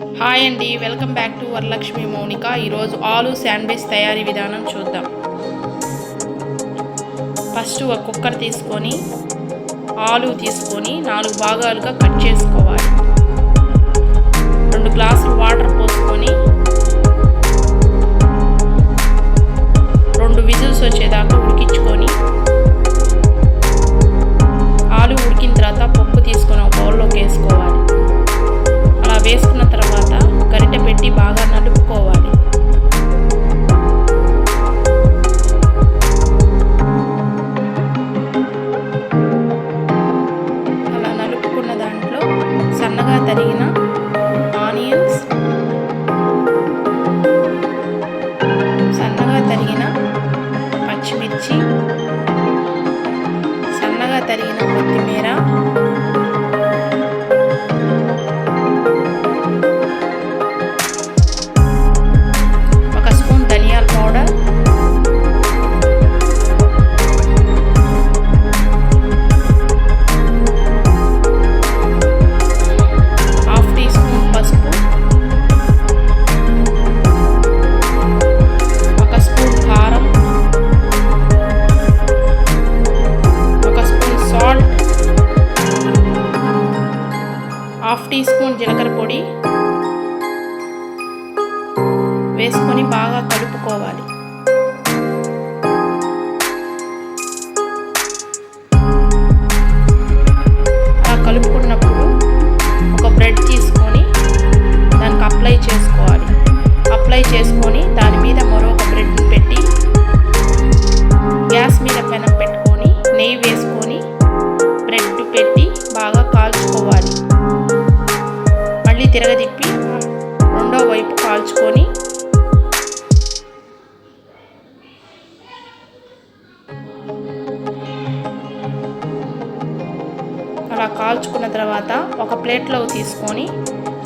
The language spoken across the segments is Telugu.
హాయ్ అండి welcome back to Varalakshmi Mounika. ఈరోజు ఆలు శాండ్విచ్ తయారీ విధానం చూద్దాం. ఫస్ట్ ఒక కుక్కర్ తీసుకొని ఆలు తీసుకొని నాలుగు భాగాలుగా కట్ చేసుకోవాలి. సన్నగా తరిగిన ఆనియన్స్ సన్నగా తరిగిన పచ్చిమిర్చి సన్నగా తరిగిన కొత్తిమీర హాఫ్ టీ స్పూన్ జీలకర్ర పొడి వేసుకొని బాగా కలుపుకోవాలి. అలా కలుపుకున్నప్పుడు ఒక బ్రెడ్ తీసుకొని దానికి అప్లై చేసుకోవాలి. అప్లై చేసుకొని దాని మీద మరొక బ్రెడ్ పెట్టి గ్యాస్ మీద పెనం పెట్టుకొని నెయ్యి వేసుకొని బ్రెడ్ పెట్టి బాగా తిరగదిప్పి రెండో వైపు కాల్చుకొని అలా కాల్చుకున్న తర్వాత ఒక ప్లేట్లో తీసుకొని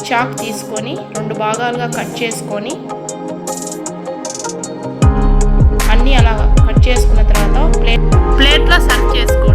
చాక్ తీసుకొని రెండు భాగాలుగా కట్ చేసుకొని అన్నీ అలా కట్ చేసుకున్న తర్వాత ప్లేట్ ప్లేట్లో సర్వ్ చేసుకోండి